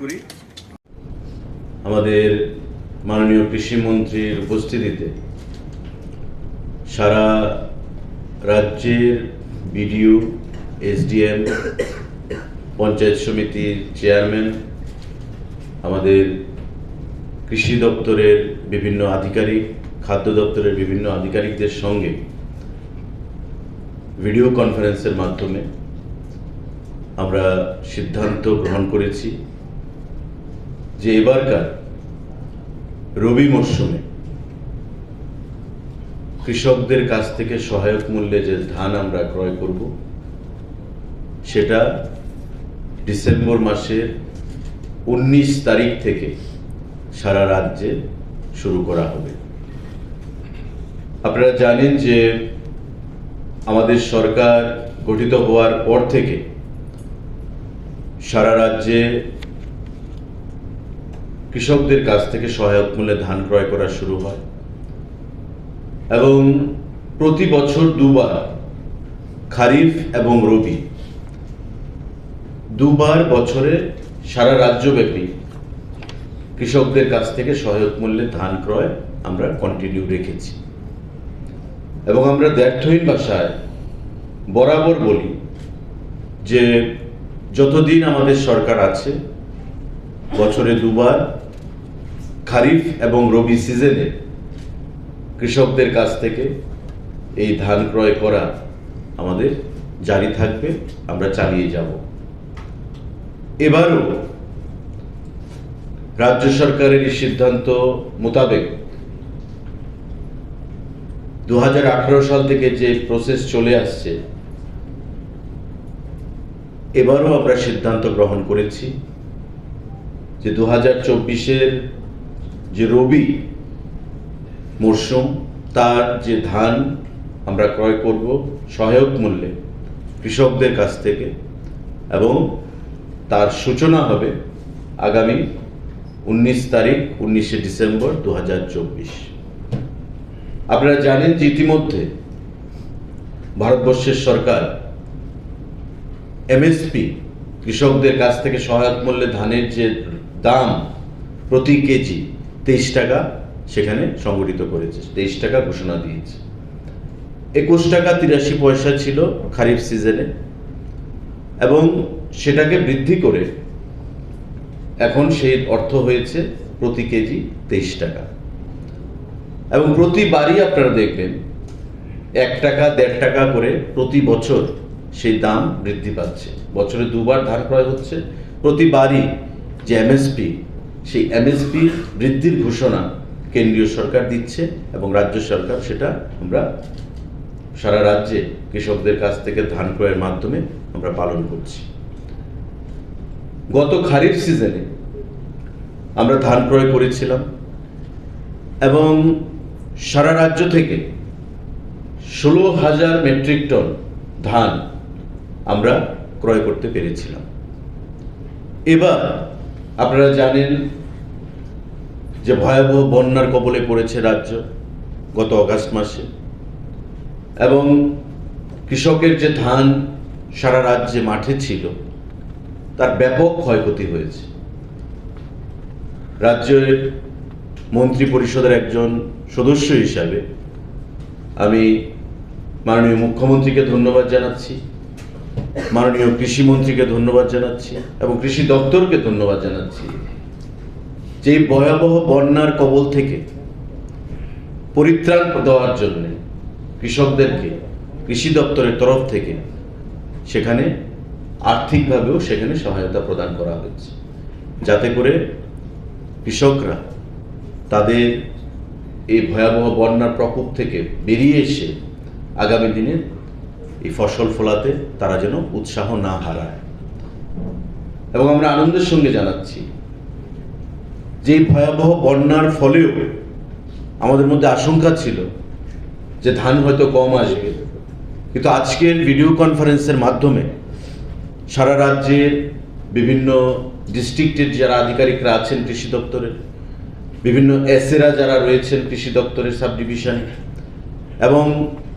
করি। আমাদের মাননীয় কৃষিমন্ত্রীর উপস্থিতিতে সারা রাজ্যের বিডিও, এসডিএম, পঞ্চায়েত সমিতির চেয়ারম্যান, আমাদের কৃষি দপ্তরের বিভিন্ন আধিকারিক, খাদ্য দপ্তরের বিভিন্ন আধিকারিকদের সঙ্গে ভিডিও কনফারেন্সের মাধ্যমে আমরা সিদ্ধান্ত গ্রহণ করেছি। যে এবারকার রবি মরশুমে কৃষকদের কাছ থেকে সহায়ক মূল্যে যে ধান আমরা ক্রয় করব, সেটা ডিসেম্বর মাসের উনিশ তারিখ থেকে সারা রাজ্যে শুরু করা হবে। আপনারা জানেন যে আমাদের সরকার গঠিত হওয়ার পর থেকে সারা রাজ্যে কৃষকদের কাছ থেকে সহায়ক মূল্যে ধান ক্রয় করা শুরু হয়। এবং প্রতি বছর দুবার খারিফ এবং রবি, দুবার বছরে সারা রাজ্যব্যাপী কৃষকদের কাছ থেকে সহায়ক মূল্যে ধান ক্রয় আমরা কন্টিনিউ রেখেছি। এবং আমরা দ্ব্যর্থহীন ভাষায় বরাবর বলি যে, যতদিন আমাদের সরকার আছে বছরে দুবার খারিফ এবং রবি সিজনে কৃষকদের কাছ থেকে এই ধান ক্রয় করা আমাদের জারি থাকবে, আমরা চালিয়ে যাব। এবারও রাজ্য সরকারের এই সিদ্ধান্ত মোতাবেক দু হাজার আঠারো সাল থেকে যে প্রসেস চলে আসছে, এবারও আমরা সিদ্ধান্ত গ্রহণ করেছি। যে দু হাজার চব্বিশের যে রবি মরশুম তার যে ধান আমরা ক্রয় করব সহায়ক মূল্যে কৃষকদের কাছ থেকে এবং তার সূচনা হবে আগামী উনিশ তারিখ, উনিশে ডিসেম্বর দু হাজার চব্বিশ। আপনারা জানেন যে ইতিমধ্যে ভারতবর্ষের সরকার এমএসপি কৃষকদের কাছ থেকে সহায়ক মূল্যে ধানের যে দাম প্রতি কেজি তেইশ টাকা সেখানে সংগঠিত করেছে। তেইশ টাকা ঘোষণা দিয়েছে। একুশ টাকা তিরাশি পয়সা ছিল খারিফ সিজনে এবং সেটাকে বৃদ্ধি করে এখন সেই অর্থ হয়েছে প্রতি কেজি তেইশ টাকা। এবং প্রতিবারই আপনারা দেখবেন এক টাকা, দেড় টাকা করে প্রতি বছর সেই দাম বৃদ্ধি পাচ্ছে। বছরে দুবার ধার ক্রয় হচ্ছে, প্রতিবারই যে এমএসপি সেই এমএসপি বৃদ্ধির ঘোষণা কেন্দ্রীয় সরকার দিচ্ছে এবং রাজ্য সরকার সেটা আমরা সারা রাজ্যে কৃষকদের কাছ থেকে ধান ক্রয়ের মাধ্যমে আমরা পালন করছি। গত খারিফ সিজনে আমরা ধান ক্রয় করেছিলাম এবং সারা রাজ্য থেকে ষোলো হাজার মেট্রিক টন ধান আমরা ক্রয় করতে পেরেছিলাম। এবার আপনারা জানেন যে ভয়াবহ বন্যার কবলে পড়েছে রাজ্য গত অগাস্ট মাসে। এবং কৃষকের যে ধান সারা রাজ্যে মাঠে ছিল, তার ব্যাপক ক্ষয়ক্ষতি হয়েছে। রাজ্যের মন্ত্রী পরিষদের একজন সদস্য হিসাবে আমি মাননীয় মুখ্যমন্ত্রীকে ধন্যবাদ জানাচ্ছি। মাননীয় কৃষিমন্ত্রীকে ধন্যবাদ জানাচ্ছি এবং কৃষি দপ্তরকে ধন্যবাদ জানাচ্ছি। যে ভয়াবহ বন্যার কবল থেকে পরিত্রাণ দেওয়ার জন্য কৃষকদেরকে, কৃষি দপ্তরের তরফ থেকে সেখানে আর্থিকভাবেও সেখানে সহায়তা প্রদান করা হয়েছে। যাতে করে কৃষকরা তাদের এই ভয়াবহ বন্যার প্রকোপ থেকে বেরিয়ে এসে আগামী দিনে এই ফসল ফলাতে তারা যেন উৎসাহ না হারায়। এবং আমরা আনন্দের সঙ্গে জানাচ্ছি যে ভয়াবহ বন্যার ফলেও আমাদের মধ্যে আশঙ্কা ছিল যে ধান হয়তো কম আসবে। কিন্তু আজকের ভিডিও কনফারেন্সের মাধ্যমে সারা রাজ্যের বিভিন্ন ডিস্ট্রিক্টের যারা আধিকারিকরা আছেন কৃষি দপ্তরের, বিভিন্ন এসেরা যারা রয়েছেন কৃষি দপ্তরের সাব ডিভিশনে এবং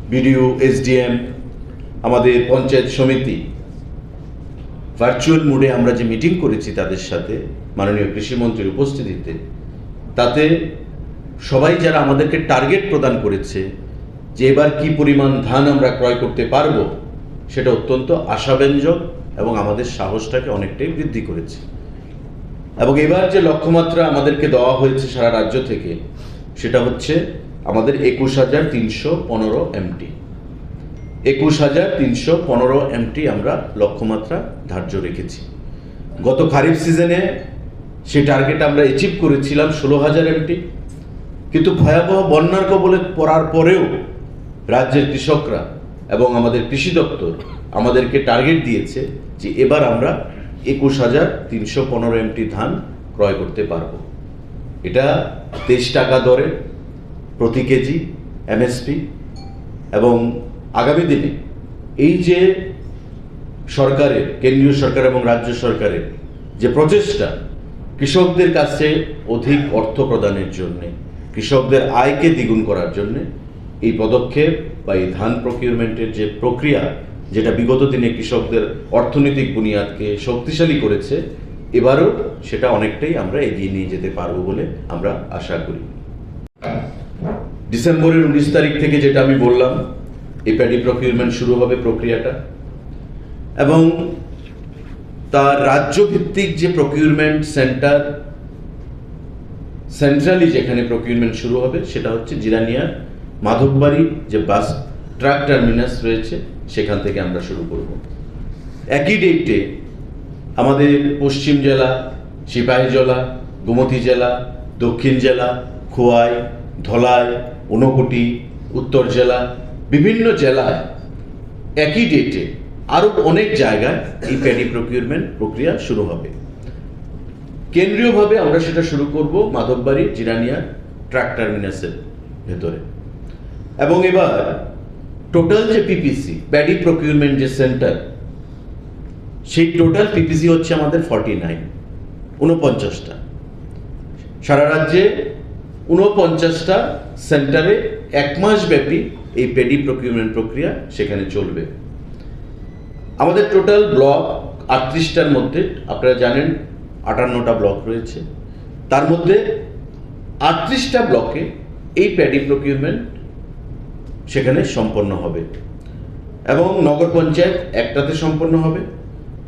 বিডিও, এসডিএম আমাদের পঞ্চায়েত সমিতি। ভার্চুয়াল মোডে আমরা যে মিটিং করেছি তাদের সাথে, মাননীয় কৃষিমন্ত্রীর উপস্থিতিতে, তাতে সবাই যারা আমাদেরকে টার্গেট প্রদান করেছে, যে এবার কি পরিমাণ ধান আমরা ক্রয় করতে পারব, সেটা অত্যন্ত আশাব্যঞ্জক এবং আমাদের সাহসটাকে অনেকটাই বৃদ্ধি করেছে। এবং এবার যে লক্ষ্যমাত্রা আমাদেরকে দেওয়া হয়েছে সারা রাজ্য থেকে, সেটা হচ্ছে আমাদের একুশ হাজার তিনশো পনেরো এমটি একুশ হাজার তিনশো পনেরো এমটি আমরা লক্ষ্যমাত্রা ধার্য রেখেছি। গত খারিফ সিজনে সে টার্গেট আমরা অ্যাচিভ করেছিলাম ষোলো হাজার এমটি কিন্তু ভয়াবহ বন্যার কবলে পড়ার পরেও রাজ্যের কৃষকরা এবং আমাদের কৃষি দপ্তর আমাদেরকে টার্গেট দিয়েছে যে এবার আমরা একুশ হাজার তিনশো পনেরো এমটি ধান ক্রয় করতে পারব। এটা তেইশ টাকা দরে প্রতি কেজি এমএসপি এবং আগামী দিনে এই যে সরকারের, কেন্দ্রীয় সরকার এবং রাজ্য সরকারের যে প্রচেষ্টা, কৃষকদের কাছে অধিক অর্থ প্রদানের জন্যে, কৃষকদের আয়কে দ্বিগুণ করার জন্যে এই পদক্ষেপ বা এই ধান প্রকিউরমেন্টের যে প্রক্রিয়া, যেটা বিগত দিনে কৃষকদের অর্থনৈতিক বুনিয়াদকে শক্তিশালী করেছে, এবারও সেটা অনেকটাই আমরা এগিয়ে নিয়ে যেতে পারব বলে আমরা আশা করি। ডিসেম্বরের উনিশ তারিখ থেকে যেটা আমি বললাম এই প্যাডি প্রকিউরমেন্ট শুরু হবে প্রক্রিয়াটা। এবং তার রাজ্য ভিত্তিক যে প্রকিউরমেন্ট সেন্টার সেন্ট্রালি যেখানে প্রকিউরমেন্ট শুরু হবে, সেটা হচ্ছে জিরানিয়ার মাধববাড়ি যে বাস, ট্রাক টার্মিনাস রয়েছে, সেখান থেকে আমরা শুরু করব। একই ডেটে আমাদের পশ্চিম জেলা সিপাহীজলা গোমতী জেলা, দক্ষিণ জেলা, খোয়াই, ধলাই, ঊনকোটি, উত্তর জেলা বিভিন্ন জেলায় একই ডেটে আরও অনেক জায়গায় এই প্যাডি প্রকিউরমেন্ট প্রক্রিয়া শুরু হবে। কেন্দ্রীয়ভাবে আমরা সেটা শুরু করব মাধববাড়ি, জিরানিয়া ট্রাক টার্মিনাসের ভেতরে। এবং এবার টোটাল যে পিপিসি প্যাডি প্রকিউরমেন্ট যে সেন্টার সেই টোটাল পিপিসি হচ্ছে আমাদের ফর্টি নাইন উনপঞ্চাশটা সারা রাজ্যে উনপঞ্চাশটা সেন্টারে এক মাস ব্যাপী এই পেডি প্রকিউরমেন্ট প্রক্রিয়া সেখানে চলবে। আমাদের টোটাল ব্লক আটত্রিশটার মধ্যে, আপনারা জানেন আটান্নটা ব্লক রয়েছে। তার মধ্যে আটত্রিশটা ব্লকে এই প্যাডি প্রকিউরমেন্ট সেখানে সম্পন্ন হবে এবং নগর পঞ্চায়েত একটাতে সম্পন্ন হবে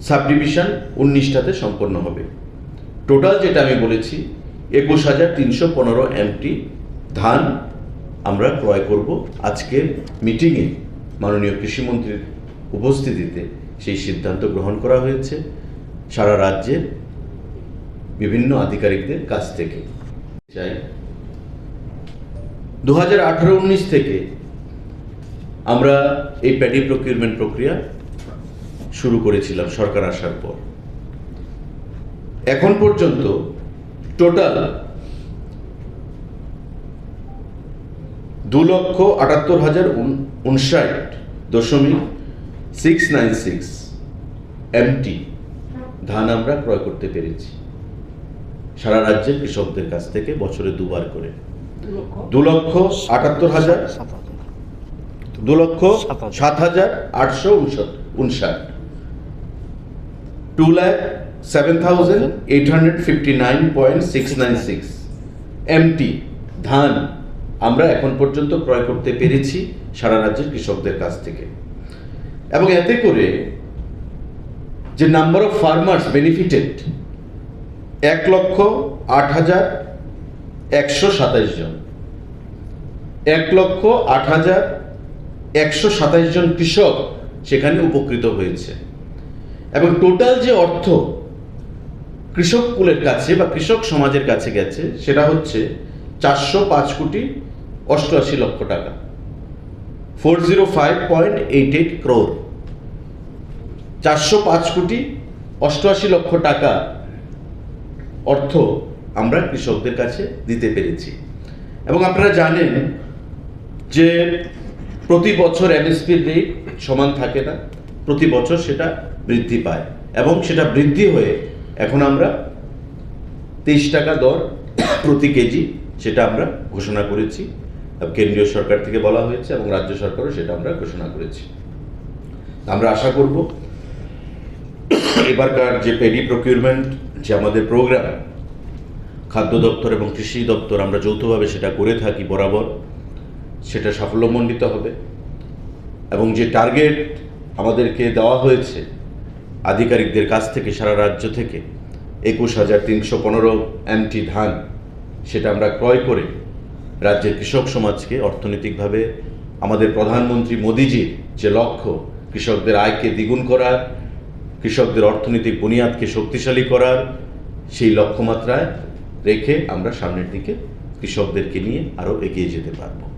সাব ডিভিশন উনিশটাতে সম্পন্ন হবে। টোটাল যেটা আমি বলেছি, একুশ হাজার তিনশো পনেরো এমটি ধান আমরা ক্রয় করব আজকের মিটিংয়ে মাননীয় কৃষিমন্ত্রীর উপস্থিতিতে সেই সিদ্ধান্ত গ্রহণ করা হয়েছে সারা রাজ্যের বিভিন্ন আধিকারিকদের কাছ থেকে। চাই। দু হাজার থেকে আমরা এই প্যাডি প্রকিউরমেন্ট প্রক্রিয়া শুরু করেছিলাম সরকার আসার পর। এখন পর্যন্ত টোটাল দু লক্ষ আটাত্তর হাজার উনষাট দশমিক সিক্স নাইন সিক্স এমটি ধান আমরা ক্রয় করতে পেরেছি। সারা রাজ্যের কৃষকদের কাছ থেকে বছরে দুবার করে। দু লক্ষ আটাত্তর হাজার দু লক্ষ সাত হাজার আটশো উনষাট two lakh seven thousand eight hundred fifty nine point six nine six MT ধান আমরা এখন পর্যন্ত ক্রয় করতে পেরেছি সারা রাজ্যের কৃষকদের কাছ থেকে। এবং এতে করে যে নাম্বার অফ ফার্মার্স বেনিফিটেড এক লক্ষ আট হাজার একশো সাতাইশ জন। এক লক্ষ আট হাজার একশো সাতাইশ জন কৃষক সেখানে উপকৃত হয়েছে। এবং টোটাল যে অর্থ কৃষক কুলের কাছে বা কৃষক সমাজের কাছে গেছে সেটা হচ্ছে চারশো পাঁচ কোটি অষ্টআশি লক্ষ টাকা। Four zero five point eight eight crore চারশো পাঁচ কোটি অষ্টআশি লক্ষ টাকা অর্থ আমরা কৃষকদের কাছে দিতে পেরেছি। এবং আপনারা জানেন যে প্রতি বছর এমএসপির রেট সমান থাকে না। প্রতি বছর সেটা বৃদ্ধি পায় এবং সেটা বৃদ্ধি হয়ে এখন আমরা তেইশ টাকা দর প্রতি কেজি সেটা আমরা ঘোষণা করেছি কেন্দ্রীয় সরকার থেকে বলা হয়েছে এবং রাজ্য সরকারও সেটা আমরা ঘোষণা করেছি। আমরা আশা করব এবারকার যে পেডি প্রকিউরমেন্ট, যে আমাদের প্রোগ্রাম, খাদ্য দপ্তর এবং কৃষি দপ্তর আমরা যৌথভাবে সেটা করে থাকি বরাবর, সেটা সাফল্যমণ্ডিত হবে এবং যে টার্গেট আমাদেরকে দেওয়া হয়েছে আধিকারিকদের কাছ থেকে সারা রাজ্য থেকে একুশ হাজার তিনশো পনেরো এমটি ধান সেটা আমরা ক্রয় করে রাজ্যের কৃষক সমাজকে অর্থনৈতিকভাবে আমাদের প্রধানমন্ত্রী মোদিজির যে লক্ষ্য, কৃষকদের আয়কে দ্বিগুণ করার, কৃষকদের অর্থনৈতিক বুনিয়াদকে শক্তিশালী করার, সেই লক্ষ্যমাত্রায় রেখে আমরা সামনের দিকে কৃষকদেরকে নিয়ে আরও এগিয়ে যেতে পারব।